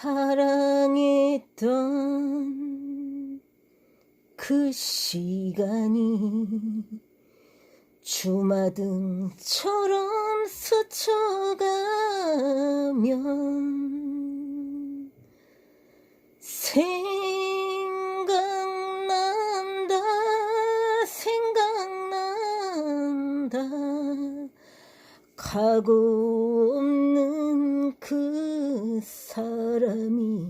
사랑했던 그 시간이 주마등처럼 스쳐가면 생각난다 생각난다 가고 없는 그 사람이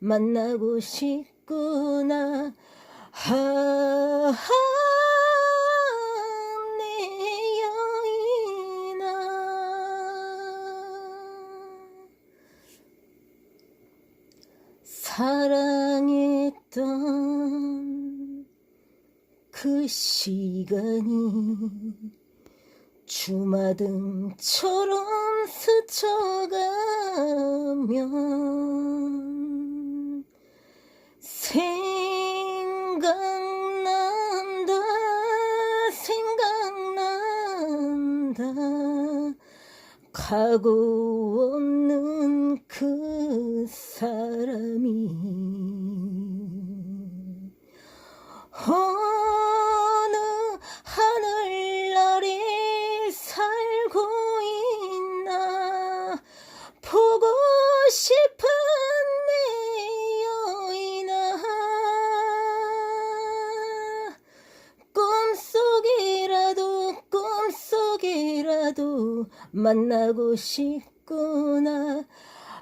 만나고 싶구나. 하하 내 여인아. 사랑했던 그 시간이 주마등처럼 스쳐가 생각난다 생각난다. 가고 없는 그 사람이 만나고 싶구나.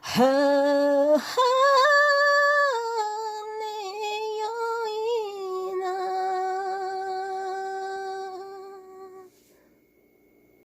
하하.